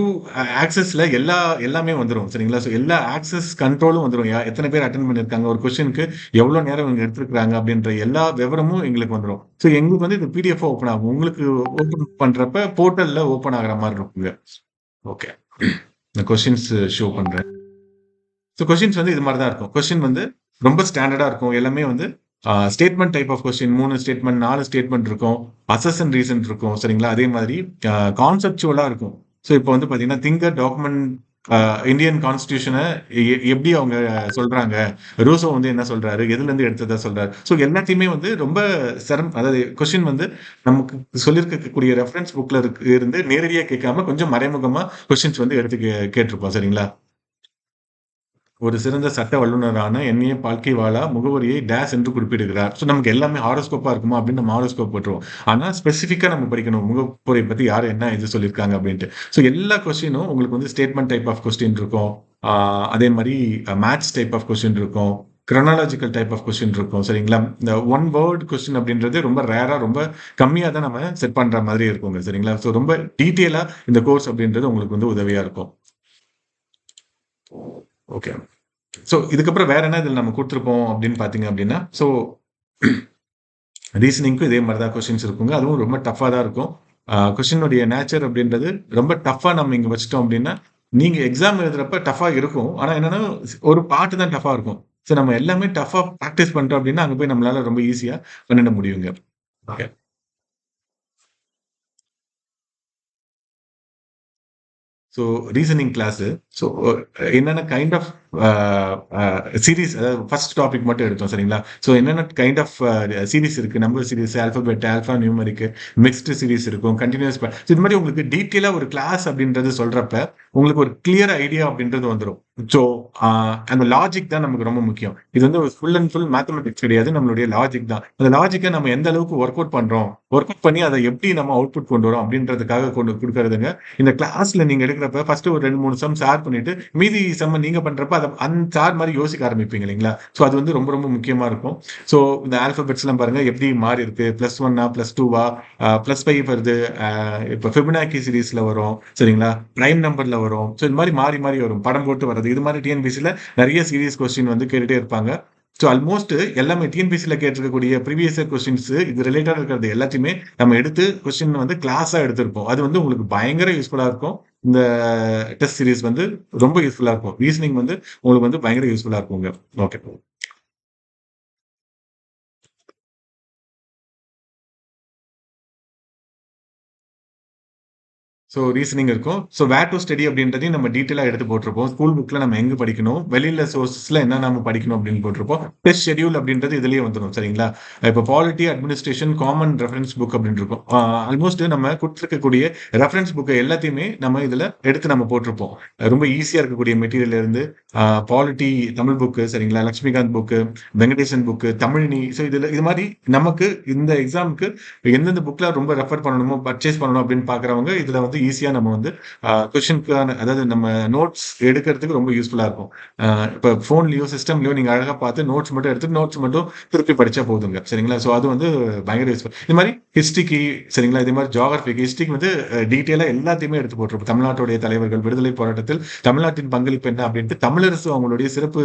ஆக்சஸ்ல எல்லா எல்லாமே வந்துடும் சரிங்களா? ஸோ எல்லா ஆக்சஸ் கண்ட்ரோலும் வந்துடும் எத்தனை பேர் அட்டன் பண்ணியிருக்காங்க ஒரு கொஸ்டினுக்கு எவ்வளோ நேரம் இவங்க எடுத்துருக்காங்க அப்படின்ற எல்லா விவரமும் எங்களுக்கு வந்துடும் ஸோ எங்களுக்கு வந்து இது பிடிஎஃப் ஓப்பன் ஆகும். உங்களுக்கு ஓப்பன் பண்றப்ப போர்ட்டல்ல ஓப்பன் ஆகிற மாதிரி இருக்குங்க ஓகே இந்த கொஸ்டின்ஸ் ஷோ பண்றேன். ஸோ கொஸ்டின்ஸ் வந்து இது மாதிரி தான் இருக்கும். கொஸ்டின் வந்து ரொம்ப ஸ்டாண்டர்டா இருக்கும். எல்லாமே வந்து ஸ்டேட்மெண்ட் டைப் ஆஃப் கொஸ்டின் மூணு ஸ்டேட்மெண்ட் நாலு ஸ்டேட்மெண்ட் இருக்கும். அசஸ் அண்ட் ரீசன் இருக்கும் சரிங்களா? அதே மாதிரி கான்செப்டுவலா இருக்கும். ஸோ இப்போ வந்து பார்த்தீங்கன்னா திங்கர் டாக்குமெண்ட் இந்தியன் கான்ஸ்டியூஷனை எப்படி அவங்க சொல்றாங்க? ரூசோ வந்து என்ன சொல்றாரு? எதுல இருந்து எடுத்ததா சொல்றாரு? ஸோ எல்லாத்தையுமே வந்து ரொம்ப சிரம் அதாவது கொஸ்டின் வந்து நமக்கு சொல்லியிருக்கக்கூடிய ரெஃபரன்ஸ் புக்ல இருக்கு இருந்து நேரடியாக கேட்காம கொஞ்சம் மறைமுகமா கொஸ்டின்ஸ் வந்து எடுத்து கே- கேட்டிருப்போம் சரிங்களா? ஒரு சிறந்த சட்ட வல்லுநரான என்ஏ பால்கிவாலா முகவரியை டேஸ் என்று குறிப்பிடுகிறார். ஸோ நமக்கு எல்லாமே ஹாரோஸ்கோப்பாக இருக்குமா அப்படின்னு நம்ம ஹாரோஸ்கோப் போட்டுருவோம். ஆனால் ஸ்பெசிஃபிக்காக நம்ம படிக்கணும். முகப்புரை பற்றி யார் என்ன இது சொல்லியிருக்காங்க அப்படின்ட்டு. ஸோ எல்லா கொஸ்டினும் உங்களுக்கு வந்து ஸ்டேட்மெண்ட் டைப் ஆஃப் கொஸ்டின் இருக்கும். அதே மாதிரி மேத்ஸ் டைப் ஆஃப் கொஸ்டின் இருக்கும். கிரனாலஜிக்கல் டைப் ஆஃப் கொஸ்டின் இருக்கும். சரிங்களா? இந்த ஒன் வேர்ட் கொஸ்டின் அப்படின்றது ரொம்ப ரேராக ரொம்ப கம்மியாக தான் நம்ம செட் பண்ணுற மாதிரி இருக்குங்க. சரிங்களா? ஸோ ரொம்ப டீட்டெயிலாக இந்த கோர்ஸ் அப்படின்றது உங்களுக்கு வந்து உதவியாக இருக்கும். ஓகே ஸோ இதுக்கப்புறம் வேற என்ன இதில் நம்ம கொடுத்துருப்போம் அப்படின்னு பார்த்தீங்க அப்படின்னா ஸோ ரீசனிங்க்கும் இதே மாதிரி தான் கொஸ்டின்ஸ் இருக்குங்க. அதுவும் ரொம்ப டஃப்பாக தான் இருக்கும். கொஸ்டினுடைய நேச்சர் அப்படின்றது ரொம்ப டஃப்பாக நம்ம இங்கே வச்சிட்டோம் அப்படின்னா நீங்கள் எக்ஸாம் எழுதுறப்ப டஃப்பாக இருக்கும். ஆனால் என்னன்னா ஒரு பாட்டு தான் டஃப்பாக இருக்கும். ஸோ நம்ம எல்லாமே டஃப்பாக ப்ராக்டிஸ் பண்ணிட்டோம் அப்படின்னா அங்கே போய் நம்மளால ரொம்ப ஈஸியாக பண்ணிட முடியுங்க. Okay so reasoning class so என்னென்ன கைண்ட் ஆஃப் சீரீஸ் அதாவது ஃபர்ஸ்ட் டாபிக் மட்டும் எடுத்தோம் சரிங்களா? ஸோ என்னென்ன கைண்ட் ஆஃப் சீரிஸ் இருக்கு? Number series alphabet alpha numeric mixed series இருக்கும் கண்டினியூஸ் இது மாதிரி உங்களுக்கு டீட்டெயிலாக ஒரு கிளாஸ் அப்படின்றது சொல்றப்ப உங்களுக்கு ஒரு கிளியர் ஐடியா அப்படின்றது வந்துடும் ஸோ அந்த லாஜிக் தான் நமக்கு ரொம்ப முக்கியம். இது வந்து ஃபுல் அண்ட் ஃபுல் மேத்தமெட்டிக்ஸ் கிடையாது நம்மளுடைய லாஜிக் தான். அந்த லாஜிக்கை நம்ம எந்த அளவுக்கு ஒர்க் அவுட் பண்றோம் ஒர்க் அவுட் பண்ணி அதை எப்படி நம்ம அவுட்புட் கொண்டு வரோம் அப்படின்றதுக்காக கொண்டு கொடுக்கறதுங்க. இந்த கிளாஸ்ல நீங்க எடுக்கிறப்ப ஃபர்ஸ்ட் ஒரு ரெண்டு மூணு சம் ஷேர் பண்ணிட்டு மீதி சம் நீங்க பண்றப்ப அதை அந்த சார் மாதிரி யோசிக்க ஆரம்பிப்பீங்க இல்லைங்களா? ஸோ அது வந்து ரொம்ப ரொம்ப முக்கியமா இருக்கும். ஸோ இந்த ஆல்பபெட்ஸ் எல்லாம் பாருங்க எப்படி மாறி இருக்கு? ப்ளஸ் ஒன்னா ப்ளஸ் டூவா ப்ளஸ் ஃபைவ் வருது. இப்போ ஃபிபனாக்கி சீரீஸில் வரும் சரிங்களா? ப்ரைம் நம்பர்ல வரும். ஸோ இது மாதிரி மாறி மாறி வரும். படம் போட்டு வர்றது. இது மாதிரி டிஎன்பிசியில் நிறைய சீரியஸ் கொஸ்டின் வந்து கேட்டுட்டே இருப்பாங்க. ஸோ ஆல்மோஸ்ட் எல்லாமே டிஎன்பிசியில் கேட்டிருக்கக்கூடிய ப்ரீவியஸ் கொஸ்டின்ஸ் இது ரிலேட்டடாக இருக்கிறது எல்லாத்தையுமே நம்ம எடுத்து கொஸ்டின் வந்து கிளாஸாக எடுத்திருப்போம். அது வந்து உங்களுக்கு பயங்கர யூஸ்ஃபுல்லாக இருக்கும். இந்த டெஸ்ட் சீரிஸ் வந்து ரொம்ப யூஸ்ஃபுல்லாக இருக்கும். ரீசனிங் வந்து உங்களுக்கு வந்து பயங்கர யூஸ்ஃபுல்லாக இருக்குங்க. ஓகே ஸோ ரீசனிங் இருக்கும். ஸோ வேர் டு ஸ்டடி அப்படின்றதையும் நம்ம டீட்டெயிலாக எடுத்து போட்டிருப்போம். ஸ்கூல் புக்கில் நம்ம எங்கே படிக்கணும்? வெளியில் சோர்ஸஸில் என்ன நம்ம படிக்கணும் அப்படின்னு போட்டிருப்போம். டெஸ்ட் ஷெடியூல் அப்படின்றது இதுலேயே வந்துடும் சரிங்களா? இப்போ polity administration common reference book அப்படின்னு இருக்கும். ஆல்மோஸ்ட் நம்ம கொடுத்துருக்கக்கூடிய ரெஃபரன்ஸ் புக்கை எல்லாத்தையுமே நம்ம இதில் எடுத்து நம்ம போட்டிருப்போம். ரொம்ப ஈஸியாக இருக்கக்கூடிய மெட்டீரியல் இருந்து பாலிட்டி தமிழ் புக்கு சரிங்களா? Laxmikanth book Venkatesan book Tamizhini. So இதில் இது மாதிரி நமக்கு இந்த எக்ஸாமுக்கு எந்தெந்த புக்கில் ரொம்ப ரெஃபர் பண்ணணுமோ பர்ச்சேஸ் பண்ணணும் அப்படின்னு பார்க்குறவங்க இதில் வந்து ஈஸியாக நம்ம வந்து கொஷினுக்கான அதாவது நம்ம நோட்ஸ் எடுக்கிறதுக்கு ரொம்ப யூஸ்ஃபுல்லாக இருக்கும். இப்போ ஃபோன்லேயோ சிஸ்டம்லையோ நீங்கள் அழகாக பார்த்து நோட்ஸ் மட்டும் எடுத்து நோட்ஸ் மட்டும் திருப்பி படித்தா போதுங்க. சரிங்களா? ஸோ அது வந்து பயங்கர யூஸ்ஃபுல் இது மாதிரி ஹிஸ்ட்ரிக்கு சரிங்களா? இதே மாதிரி ஜாகிரபிக்கு ஹிஸ்ட்ரிக்கு வந்து டீட்டெயிலாக எல்லாத்தையுமே எடுத்து போட்டிருப்போம். தமிழ்நாட்டுடைய தலைவர்கள் விடுதலை போராட்டத்தில் தமிழ்நாட்டின் பங்களிப்பு என்ன அப்படின்ட்டு தமிழரசு அவங்களுடைய சிறப்பு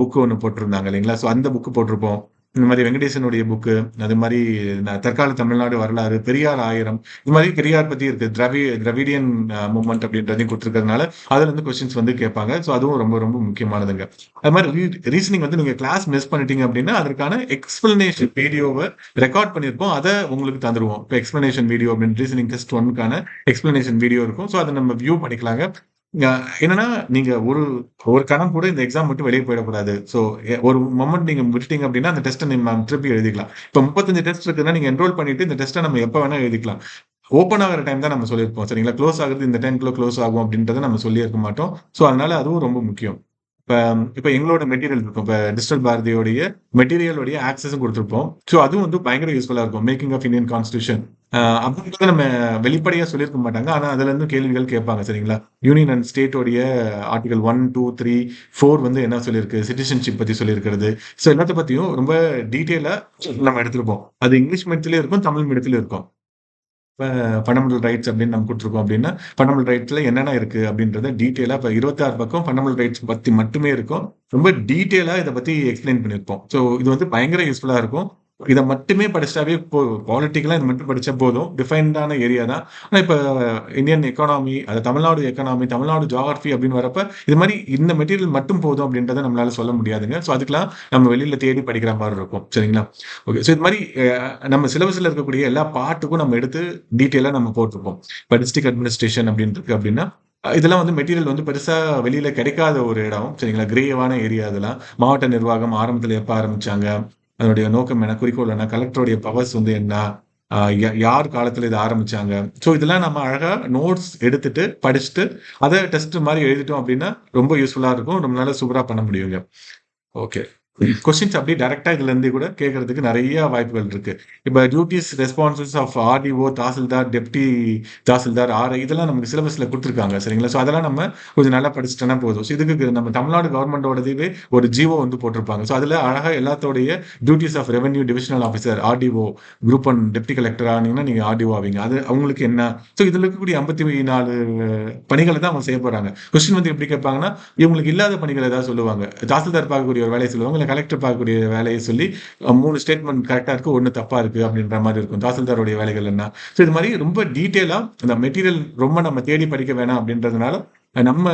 புக்கு ஒன்று போட்டிருந்தாங்க இல்லைங்களா? ஸோ அந்த புக்கு போட்டிருப்போம். இந்த மாதிரி வெங்கடேசனுடைய புக்கு அது மாதிரி தற்கால தமிழ்நாடு வரலாறு பெரியார் ஆயிரம் இது மாதிரி பெரியார் பத்தி இருக்கு திரவி திரவிடியன் மூமெண்ட் அப்படின்றதையும் கொடுத்துருக்கிறதுனால அதுல இருந்து கொஸ்டின்ஸ் வந்து கேட்பாங்க. ஸோ அதுவும் ரொம்ப ரொம்ப முக்கியமானதுங்க. அது மாதிரி ரீசனிங் வந்து நீங்க கிளாஸ் மிஸ் பண்ணிட்டீங்க அப்படின்னா அதற்கான எக்ஸ்பிளனேஷன் வீடியோவை ரெக்கார்ட் பண்ணியிருப்போம். அதை உங்களுக்கு தந்துருவோம். இப்போ எக்ஸ்பிளனேஷன் வீடியோ அப்படின்னு ரீசனிங் டெஸ்ட் ஒன்னுக்கான எக்ஸ்பிளனேஷன் வீடியோ இருக்கும். ஸோ அதை நம்ம வியூ பண்ணிக்கலாங்க. என்னன்னா நீங்க ஒரு ஒரு கணம் கூட இந்த எக்ஸாம் மட்டும் வெளியே போயிடக்கூடாது. ஸோ ஒரு மொமெண்ட் நீங்க விட்டுட்டீங்க அப்படின்னா அந்த டெஸ்ட்டை நீங்க திருப்பி எழுதிக்கலாம். இப்போ முப்பத்தஞ்சு டெஸ்ட் இருக்குன்னா நீங்க என்ரோல் பண்ணிட்டு இந்த டெஸ்ட்டை நம்ம எப்போ வேணா எழுதிக்கலாம். ஓப்பன் ஆகிற டைம் தான் நம்ம சொல்லியிருப்போம். சரிங்களா? க்ளோஸ் ஆகுறது இந்த டைம்க்குள்ள க்ளோஸ் ஆகும் அப்படின்றத நம்ம சொல்லியிருக்க மாட்டோம். ஸோ அதனால அதுவும் ரொம்ப முக்கியம். இப்போ இப்போ எங்களோட மெட்டீரியல் இருக்கும். இப்போ டிஜிட்டல் பாரதியோடைய மெட்டீரியலோடைய ஆக்சஸும் கொடுத்துருப்போம். ஸோ அதுவும் வந்து பயங்கர யூஸ்ஃபுல்லாக இருக்கும். மேக்கிங் ஆஃப் இந்தியன் கான்ஸ்டியூஷன் அப்படின்றத நம்ம வெளிப்படையாக சொல்லியிருக்க மாட்டாங்க. ஆனால் அதுல இருந்து கேள்விகள் கேட்பாங்க சரிங்களா? Union and ஸ்டேட்டோடைய article one two three four வந்து என்ன சொல்லியிருக்கு? சிட்டிசன்ஷிப் பற்றி சொல்லியிருக்கிறது. ஸோ எல்லாத்த பற்றியும் ரொம்ப டீட்டெயிலாக நம்ம எடுத்துருப்போம். அது இங்கிலீஷ் மீடியத்திலயும் இருக்கும் தமிழ் மீடியத்திலயும் இருக்கும். இப்போ ஃபண்டமெண்டல் ரைட்ஸ் அப்படின்னு நம்ம கொடுத்துருக்கோம் அப்படின்னா ஃபண்டமெண்டல் ரைட்ஸில் என்னென்ன இருக்குது அப்படின்றத டீட்டெயிலாக இப்போ இருபத்தாறு பக்கம் ஃபண்டமெண்டல் ரைட்ஸ் பற்றி மட்டுமே இருக்கும். ரொம்ப டீட்டெயிலாக இதை பற்றி எக்ஸ்பிளைன் பண்ணியிருப்போம். ஸோ இது வந்து பயங்கர யூஸ்ஃபுல்லாக இருக்கும். இதை மட்டுமே படிச்சாவே இப்போ பாலிட்டிக்கலாக இது மட்டும் படித்தா போதும். டிஃபைன்டான ஏரியா தான். ஆனால் இப்போ இந்தியன் எக்கானாமி அது தமிழ்நாடு எக்கானாமி தமிழ்நாடு ஜாகிரஃபி அப்படின்னு வரப்ப இது மாதிரி இந்த மெட்டீரியல் மட்டும் போதும் அப்படின்றத நம்மளால சொல்ல முடியாதுங்க. ஸோ அதுக்கெல்லாம் நம்ம வெளியில் தேடி படிக்கிற மாதிரி இருக்கும். சரிங்களா? ஓகே ஸோ இது மாதிரி நம்ம சிலபஸில் இருக்கக்கூடிய எல்லா பாட்டுக்கும் நம்ம எடுத்து டீட்டெயிலாக நம்ம போட்டிருப்போம். இப்போ டிஸ்ட்ரிக்ட் அட்மினிஸ்ட்ரேஷன் அப்படின்னு இருக்கு அப்படின்னா இதெல்லாம் வந்து மெட்டீரியல் வந்து பெருசாக வெளியில கிடைக்காத ஒரு இடம். சரிங்களா? கிரேவான ஏரியா இதெல்லாம் மாவட்ட நிர்வாகம் ஆரம்பத்தில் எப்போ ஆரம்பிச்சாங்க? அதனுடைய நோக்கம் என்ன குறிக்கோள் என்ன கலெக்டருடைய பவர்ஸ் வந்து என்ன? யார் காலத்துல இதை ஆரம்பிச்சாங்க? ஸோ இதெல்லாம் நம்ம அழகா நோட்ஸ் எடுத்துட்டு படிச்சுட்டு அதை டெஸ்ட் மாதிரி எழுதிட்டோம் அப்படின்னா ரொம்ப யூஸ்ஃபுல்லா இருக்கும். நம்மளால சூப்பரா பண்ண முடியுங்க. ஓகே கொஸ்டின்ஸ் அப்படி டைரக்டா இதுல இருந்து கூட கேட்கறதுக்கு நிறைய வாய்ப்புகள் இருக்கு. இப்ப duties responses of RDO tahsildar deputy tahsildar or இதெல்லாம் நமக்கு சிலபஸ்ல கொடுத்துருக்காங்க சரிங்களா? ஸோ அதெல்லாம் நம்ம கொஞ்சம் நல்லா படிச்சுட்டோம்னா போதும். ஸோ இதுக்கு நம்ம தமிழ்நாடு கவர்மெண்டோடதுவே ஒரு ஜிஓ வந்து போட்டிருப்பாங்க. ஸோ அதுல அழகா எல்லாத்தோடைய duties of revenue divisional officer RDO group one deputy collector ஆனீங்கன்னா நீங்க ஆர்டிஓ ஆவீங்க. அது அவங்களுக்கு என்ன? ஸோ இதுல இருக்கக்கூடிய ஐம்பத்தி நாலு பணிகளை தான் அவங்க செய்ய போறாங்க. கொஸ்டின் வந்து எப்படி கேட்பாங்கன்னா இவங்களுக்கு இல்லாத பணிகள் ஏதாவது சொல்லுவாங்க. தாசில்தார் பார்க்கக்கூடிய ஒரு வேலையை சொல்லுவாங்க அந்த கலெக்டர் பார்க்கக்கூடிய வேலையை சொல்லி மூணு ஸ்டேட்மெண்ட் கரெக்டாக இருக்குது ஒன்று தப்பாக இருக்குது அப்படின்ற மாதிரி இருக்கும். தாசில்தாருடைய வேலைகள் என்ன? ஸோ இது மாதிரி ரொம்ப டீட்டெயிலாக அந்த மெட்டீரியல் ரொம்ப நம்ம தேடி படிக்க வேணாம் அப்படின்றதுனால நம்ம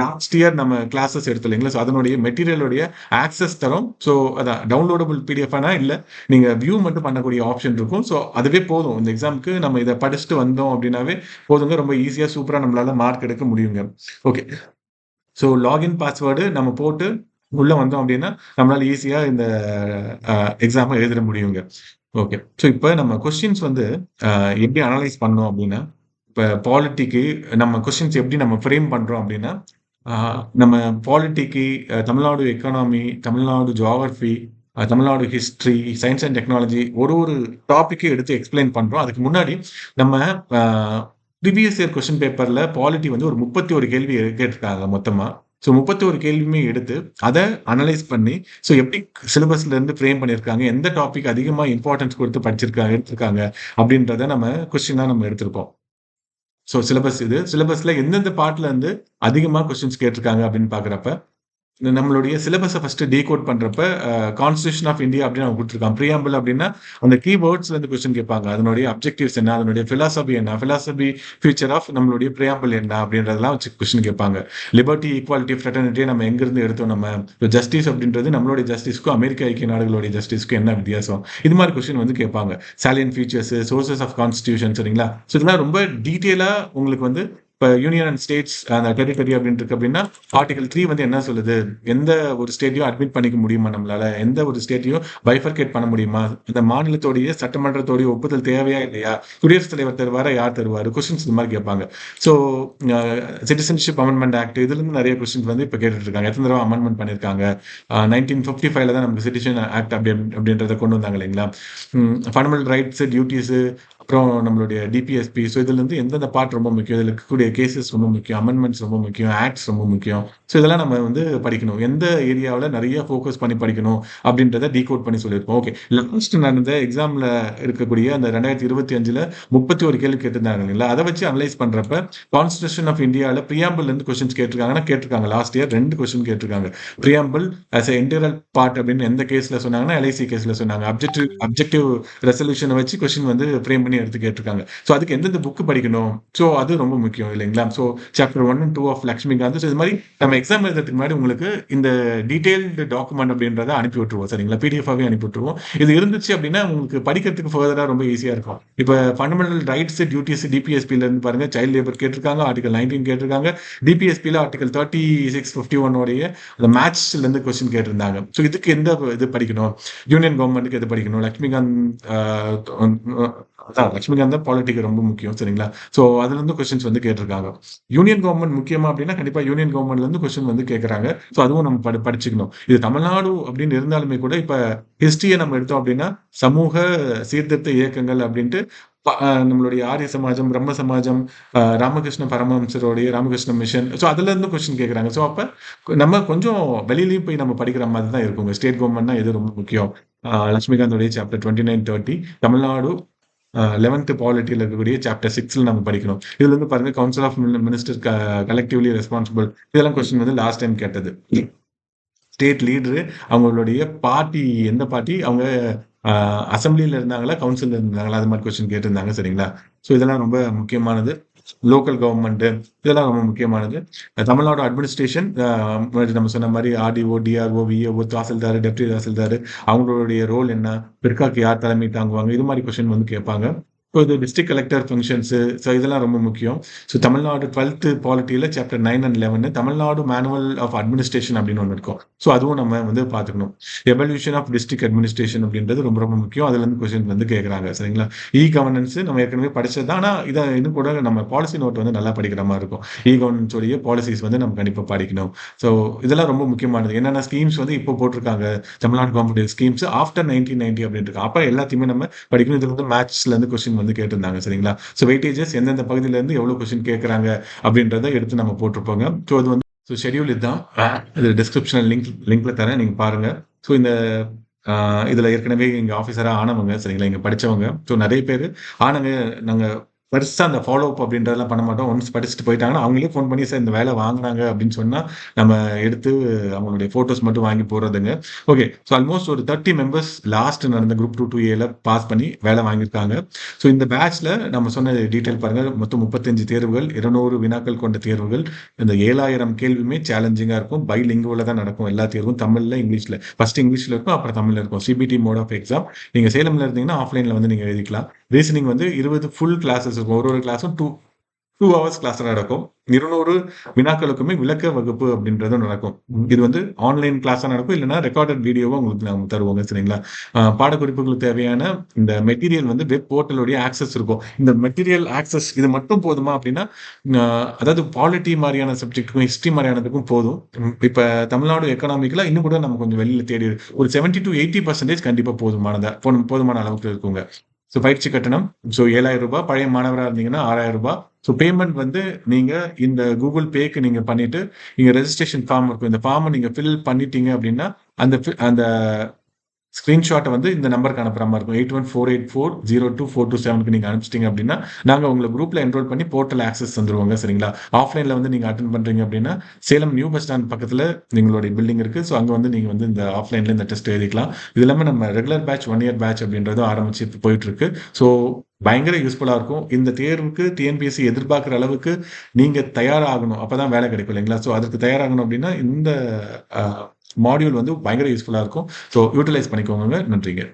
லாஸ்ட் இயர் நம்ம கிளாஸஸ் எடுத்து இல்லைங்களா? ஸோ அதனுடைய மெட்டீரியலுடைய ஆக்சஸ் தரும். ஸோ அதான் டவுன்லோடபுள் பிடிஎஃப்னா இல்லை நீங்கள் வியூ மட்டும் பண்ணக்கூடிய ஆப்ஷன் இருக்கும். ஸோ அதுவே போதும். இந்த எக்ஸாமுக்கு நம்ம இதை படிச்சுட்டு வந்தோம் அப்படின்னாவே போதுங்க. ரொம்ப ஈஸியாக சூப்பராக நம்மளால மார்க் எடுக்க முடியுங்க. ஓகே ஸோ லாகின் பாஸ்வேர்டு நம்ம போட்டு உள்ள வந்தோம் அப்படின்னா நம்மளால ஈஸியா இந்த எக்ஸாமை எழுதிட முடியுங்க. ஓகே ஸோ இப்போ நம்ம கொஸ்டின்ஸ் வந்து எப்படி அனலைஸ் பண்ணோம் அப்படின்னா இப்போ பாலிட்டிக்கு நம்ம கொஸ்டின்ஸ் எப்படி நம்ம ஃப்ரேம் பண்றோம் அப்படின்னா நம்ம பாலிட்டிக்கு Tamil Nadu economy Tamil Nadu geography Tamil Nadu history science and technology ஒரு ஒரு டாப்பிக்கும் எடுத்து எக்ஸ்பிளைன் பண்றோம். அதுக்கு முன்னாடி நம்ம ப்ரீவியஸ் இயர் கொஸ்டின் பேப்பர்ல பாலிட்டி வந்து ஒரு முப்பத்தி ஒரு கேள்வி கேட்டிருக்காங்க மொத்தமாக ஸோ முப்பத்தி ஒரு கேள்வியுமே எடுத்து அதை அனலைஸ் பண்ணி ஸோ எப்படி சிலபஸ்ல இருந்து ஃப்ரேம் பண்ணியிருக்காங்க எந்த டாபிக் அதிகமாக இம்பார்ட்டன்ஸ் கொடுத்து படிச்சிருக்காங்க எடுத்திருக்காங்க அப்படின்றத நம்ம கொஸ்டினாக நம்ம எடுத்திருப்போம் ஸோ சிலபஸ் இது. சிலபஸ்ல எந்தெந்த பாட்டில் இருந்து அதிகமாக கொஸ்டின்ஸ் கேட்டிருக்காங்க அப்படின்னு பாக்குறப்ப நம்மளுடைய சிலபஸை ஃபர்ஸ்ட் டீகோட் பண்றப்ப கான்ஸ்டியூஷன் ஆஃப் இந்தியா அப்படின்னு அவங்க கொடுத்துருக்கான் ப்ரியாம்பிள் அப்படின்னா அந்த கீவேர்ட்ஸ்ல இருந்து கொஸ்டின் கேட்பாங்க. அதனுடைய அப்ஜெக்டிவ்ஸ் என்ன? அதனுடைய பிலாசபி என்ன? பிலாசபி ஃபியூச்சர் ஆஃப் நம்மளுடைய ப்ரியாம்பிள் என்ன? அப்படின்றதெல்லாம் வச்சு கொஸ்டின் கேட்பாங்க. லிபர்ட்டி ஈக்குவாலிட்டி ஃப்ரெட்டர்னிட்டி நம்ம எங்கிருந்து எடுத்தோம்? நம்ம ஜஸ்டிஸ் அப்படின்றது நம்மளுடைய ஜஸ்டிஸ்க்கும் அமெரிக்க ஐக்கிய நாடுகளுடைய ஜஸ்டிஸ்க்கும் என்ன வித்தியாசம்? இது மாதிரி கொஸ்டின் வந்து கேட்பாங்க. Salient features sources of constitution சரிங்களா? ஸோ இதெல்லாம் ரொம்ப டீட்டெயிலாக உங்களுக்கு வந்து இப்போ யூனியன் அண்ட் ஸ்டேட்ஸ் அந்த டெரிட்டரி அப்படின்னு இருக்கு அப்படின்னா ஆர்டிகல் த்ரீ வந்து என்ன சொல்லுது? எந்த ஒரு ஸ்டேட்டையும் அட்மிட் பண்ணிக்க முடியுமா நம்மளால? எந்த ஒரு ஸ்டேட்டையும் பைஃபர்கேட் பண்ண முடியுமா? இந்த மாநிலத்தோடைய சட்டமன்றத்தோடைய ஒப்புதல் தேவையா இல்லையா? குடியரசுத் தலைவர் தருவாரா யார் தருவார்? கொஸ்டின்ஸ் இந்த மாதிரி கேட்பாங்க. ஸோ சிட்டிசன்ஷிப் அமெண்ட்மெண்ட் ஆக்ட் இதுலேருந்து நிறைய கொஸ்டின்ஸ் வந்து இப்போ கேட்டுட்டு இருக்காங்க எத்தனை தடவை அமெண்ட்மெண்ட் பண்ணியிருக்காங்க நைன்டீன் ஃபிஃப்டி ஃபைவ்ல தான் நமக்கு சிட்டிசன் ஆக்ட் அப்படி அப்படின்றத கொண்டு வந்தாங்க இல்லைங்களா? ஃபண்டமெண்டல் ரைட்ஸ் டியூட்டிஸ் அப்புறம் நம்மளுடைய டிபிஎஸ்பி ஸோ இதுல இருந்து எந்தெந்த பார்ட் ரொம்ப முக்கியம்? இதில் இருக்கக்கூடிய கேசஸ் ரொம்ப முக்கியம் அமெண்ட்மெண்ட்ஸ் ரொம்ப முக்கியம் ஆக்ட்ஸ் ரொம்ப முக்கியம். ஸோ இதெல்லாம் நம்ம வந்து படிக்கணும். எந்த ஏரியாவில் நிறைய ஃபோக்கஸ் பண்ணி படிக்கணும் அப்படின்றத டீகோட் பண்ணி சொல்லியிருப்போம். ஓகே லாஸ்ட் நடந்த எக்ஸாமில் இருக்கக்கூடிய அந்த ரெண்டாயிரத்தி இருபத்தி அஞ்சில் முப்பத்தி ஒரு கேள்வி கேட்டிருந்தாங்க இல்லைங்களா? அதை வச்சு அனலைஸ் பண்ணுறப்ப கான்ஸ்டியூஷன் ஆஃப் இந்தியாவில் ப்ரியாம்பிள் இருந்து கொஸ்டின்ஸ் கேட்டிருக்காங்கன்னா கேட்டிருக்காங்க. லாஸ்ட் இயர் ரெண்டு கொஸ்டின் கேட்டிருக்காங்க. ப்ரியாம்பிள் அஸ் இன்டீரியல் பார்ட் அப்படின்னு எந்த கேஸில் சொன்னாங்கன்னா எல்ஐசி கேஸில் சொன்னாங்க. அப்ஜெக்டிவ் அப்ஜெக்டிவ் ரெசல்யூஷனை வச்சு கொஸ்டின் வந்து ஃப்ரேம் பண்ணி எடுத்து கேட்டிருக்காங்க. ஸோ அதுக்கு எந்தெந்த புக்கு படிக்கணும்? ஸோ அது ரொம்ப முக்கியம் இல்லைங்களா? So chapter one and two of Laxmikanth so இது மாதிரி நம்ம எக்ஸாம் எழுதுறதுக்கு முன்னாடி உங்களுக்கு இந்த டீட்டெயில்டு டாக்குமெண்ட் அப்படின்றத அனுப்பி விட்டுருவோம் சரிங்களா? பிடிஎஃபாகவே அனுப்பி விட்டுருவோம். இது இருந்துச்சு அப்படின்னா உங்களுக்கு படிக்கிறதுக்கு ஃபர்தராக ரொம்ப ஈஸியாக இருக்கும். இப்போ ஃபண்டமெண்டல் ரைட்ஸ் டியூட்டிஸ் டிபிஎஸ்பில இருந்து பாருங்க சைல்ட் லேபர் கேட்டிருக்காங்க ஆர்டிகல் நைன்டீன் கேட்டிருக்காங்க. டிபிஎஸ்பியில் ஆர்டிகல் தேர்ட்டி சிக்ஸ் ஃபிஃப்டி ஒன்னோடைய அந்த மேட்ச்ல இருந்து கொஸ்டின் கேட்டிருந்தாங்க. ஸோ இதுக்கு எந்த இது படிக்கணும்? யூனியன் கவர்மெண்ட்டுக்கு எது படிக்கணும்? லக்ஷ்மிகாந்த் அதான் லக்ஷ்மிகாந்த் தான் பாலிட்டிக்கு ரொம்ப முக்கியம் சரிங்களா? ஸோ அதுல இருந்து கொஸ்டின்ஸ் வந்து கேட்டிருக்காங்க. யூனியன் கவர்மெண்ட் முக்கியமா அப்படின்னா கண்டிப்பா யூனியன் கவர்மெண்ட்ல இருந்து கொஸ்டின் வந்து கேட்கறாங்க. ஸோ அதுவும் நம்ம படி படிச்சுக்கணும். இது தமிழ்நாடு அப்படின்னு இருந்தாலுமே கூட இப்ப ஹிஸ்டரியை நம்ம எடுத்தோம் அப்படின்னா சமூக சீர்திருத்த இயக்கங்கள் அப்படின்ட்டு நம்மளுடைய ஆரிய சமாஜம் பிரம்ம சமாஜம் ராமகிருஷ்ண பரமஹம்சருடைய ராமகிருஷ்ண மிஷன் ஸோ அதுல இருந்து கொஸ்டின் கேட்கறாங்க. ஸோ அப்ப நம்ம கொஞ்சம் வெளியிலையும் போய் நம்ம படிக்கிற மாதிரி தான் இருக்கும் ஸ்டேட் கவர்மெண்ட்னா எது ரொம்ப முக்கியம். லட்சுமிகாந்தோடைய chapter twenty nine thirty Tamil Nadu eleventh பாலிட்டியில் இருக்கக்கூடிய சாப்டர் சிக்ஸில் நம்ம படிக்கணும். இதுல இருந்து பாருங்க council of minister collectively responsible இதெல்லாம் கொஸ்டின் வந்து லாஸ்ட் டைம் கேட்டது. ஸ்டேட் லீடரு அவங்களுடைய பார்ட்டி எந்த பார்ட்டி அவங்க அசம்பிளியில் இருந்தாங்களா கவுன்சிலில் இருந்தாங்களா? அது மாதிரி கொஸ்டின் கேட்டிருந்தாங்க சரிங்களா? ஸோ இதெல்லாம் ரொம்ப முக்கியமானது. லோக்கல் கவர்மெண்ட் இதெல்லாம் ரொம்ப முக்கியமானது. தமிழ்நாடு அட்மினிஸ்ட்ரேஷன் நம்ம சொன்ன மாதிரி RTO DRO VAO tahsildar deputy tahsildar அவங்களுடைய ரோல் என்ன? பிற்காக்கு யார் தலைமை தாங்குவாங்க? இது மாதிரி கொஸ்டின் வந்து கேட்பாங்க. ஸோ இது டிஸ்ட்ரிக்ட் கலெக்டர் ஃபங்க்ஷன்ஸு ஸோ இதெல்லாம் ரொம்ப முக்கியம். So Tamil Nadu twelfth பாலிட்டியில் chapter nine and eleven Tamil Nadu manual of administration அப்படின்னு ஒன்று இருக்கும். ஸோ அதுவும் நம்ம வந்து பார்த்துக்கணும். எவல்யூஷன் ஆஃப் டிஸ்ட்ரிக்ட் அட்மினிஸ்ட்ரேஷன் அப்படின்றது ரொம்ப ரொம்ப முக்கியம். அதுலேருந்து கொஸ்டின் வந்து கேட்குறாங்க சரிங்களா? இ கவர்னன்ஸ் நம்ம ஏற்கனவே படித்தது தான். ஆனால் இதை இன்னும் கூட நம்ம பாலிசி நோட் வந்து நல்லா படிக்கிற மாதிரி இருக்கும். இ கவர்னன்ஸோடைய பாலிசிஸ் வந்து நம்ம கண்டிப்பாக படிக்கணும். ஸோ இதெல்லாம் ரொம்ப முக்கியமானது. என்னென்ன ஸ்கீம்ஸ் வந்து இப்போ போட்டிருக்காங்க. Tamil Nadu government schemes after nineteen ninety அப்படின்னு இருக்கு. அப்போ எல்லாத்தையுமே நம்ம படிக்கணும். இது வந்து மேட்ச்ல கொஸ்டின் வந்து கேட்டிருந்தாங்க சரிங்களா? ஸோ வெயிட்டேஜஸ் எந்தெந்த பகுதியிலேருந்து இருந்து எவ்வளவு கொஸ்டின் கேட்குறாங்க அப்படின்றத எடுத்து நம்ம போட்டிருப்போங்க. ஸோ அது வந்து ஸோ ஷெடியூல் இதுதான். இது டிஸ்கிரிப்ஷன் லிங்க் லிங்க்ல தரேன் நீங்க பாருங்க. ஸோ இந்த இதில் இதுல ஏற்கனவே இங்கே ஆஃபீஸராக ஆனவங்க சரிங்களா? இங்க படிச்சவங்க. ஸோ நிறைய பேர் ஆனவங்க நாங்க பெருசாக அந்த ஃபாலோ அப் அப்படின்றதெல்லாம் பண்ண மாட்டோம். ஒன்ஸ் படிச்சுட்டு போயிட்டாங்கன்னா அவங்களே ஃபோன் பண்ணி சார் இந்த வேலை வாங்கினாங்க அப்படின்னு சொன்னால் நம்ம எடுத்து அவங்களுடைய ஃபோட்டோஸ் மட்டும் வாங்கி போடுறதுங்க. ஓகே ஸோ ஆல்மோஸ்ட் ஒரு தேர்ட்டி மெம்பர்ஸ் லாஸ்ட் நடந்த குரூப் டூ டூ ஏல பாஸ் பண்ணி வேலை வாங்கியிருக்காங்க. ஸோ இந்த பேட்ச்ல நம்ம சொன்ன டீட்டெயில் பாருங்க. மொத்தம் முப்பத்தஞ்சு தேர்வுகள் இருநூறு வினாக்கள் கொண்ட தேர்வுகள் இந்த ஏழாயிரம் கேள்வியுமே சேலஞ்சிங்காக இருக்கும். பை லிங்குவில் தான் நடக்கும் எல்லா தேர்வும். தமிழில் இங்கிலீஷில். ஃபர்ஸ்ட் இங்கிலீஷில் இருக்கும் அப்புறம் தமிழில் இருக்கும். சிபிடி மோட் ஆஃப் எக்ஸாம் நீங்கள் சேலம்ல இருந்தீங்கன்னா ஆஃப்லைனில் வந்து நீங்கள் எழுதிக்கலாம். ரீசனிங் வந்து இருபது ஃபுல் கிளாஸஸ் இருக்கும். ஒரு ஒரு கிளாஸும் டூ டூ ஹவர்ஸ் கிளாஸ் நடக்கும். இருநூறு வினாக்களுக்குமே விளக்க வகுப்பு அப்படின்றது நடக்கும். இது வந்து ஆன்லைன் கிளாஸாக நடக்கும். இல்லைன்னா ரெக்கார்டட் வீடியோவாக உங்களுக்கு நாங்கள் தருவோங்க சரிங்களா? பாடக்குறிப்புகளுக்கு தேவையான இந்த மெட்டீரியல் வந்து வெப் போர்ட்டலுடைய ஆக்சஸ் இருக்கும். இந்த மெட்டீரியல் ஆக்சஸ் இது மட்டும் போதுமா அப்படின்னா அதாவது பாலிட்டி மாதிரியான சப்ஜெக்ட்டுக்கும் ஹிஸ்ட்ரி மாதிரியானதுக்கும் போதும். இப்போ தமிழ்நாடு எக்கனாமிக்கில் இன்னும் கூட நம்ம கொஞ்சம் வெளியில் தேடி ஒரு செவன்டி டு எயிட்டி பர்சன்டேஜ் கண்டிப்பாக போதுமானதாக போதுமான அளவுக்கு இருக்குங்க. ஸோ பயிற்சி கட்டணம். ஸோ ஏழாயிரம் ரூபாய். பழைய மாணவராக இருந்தீங்கன்னா ஆறாயிரம் ரூபாய். ஸோ பேமெண்ட் வந்து நீங்கள் இந்த கூகுள் பேக்கு நீங்கள் பண்ணிட்டு இங்கே ரெஜிஸ்ட்ரேஷன் ஃபார்ம் இருக்கும் இந்த ஃபார்மை நீங்கள் ஃபில் பண்ணிட்டீங்க அப்படின்னா அந்த அந்த ஸ்க்ரீன்ஷாட்டை வந்து இந்த நம்பருக்கு அனுப்புற மாதிரி இருக்கும். Eight one four eight four zero two four two செவனுக்கு நீங்கள் அனுப்பிச்சிட்டிங்க அப்படின்னா நாங்கள் உங்களை குரூப்பில் என்ரோல் பண்ணி போர்ட்டல் ஆக்சஸ் தந்துருவாங்க சரிங்களா? ஆஃப்லைனில் வந்து நீங்கள் அட்டன் பண்ணுறீங்க அப்படின்னா சேலம் நியூ பஸ் ஸ்டாண்ட் பக்கத்தில் எங்களுடைய பில்டிங் இருக்குது ஸோ அங்கே வந்து நீங்கள் வந்து இந்த ஆஃப்லைனில் இந்த டெஸ்ட் எழுதிக்கலாம். இது இல்லாமல் நம்ம regular batch one year batch அப்படின்றதும் ஆரம்பிச்சு இப்போ போயிட்டு இருக்கு ஸோ பயங்கர யூஸ்ஃபுல்லாக இருக்கும். இந்த தேர்வுக்கு டிஎன்பிஎஸ்சி எதிர்பார்க்குற அளவுக்கு நீங்கள் தயாராகணும். அப்போ தான் வேலை கிடைக்கும் இல்லைங்களா? ஸோ அதுக்கு தயாராகணும் அப்படின்னா இந்த மாடியூல் வந்து பயங்கர யூஸ்ஃபுல்லாக இருக்கும். ஸோ யூட்டிலைஸ் பண்ணிக்கோங்க நன்றிங்க.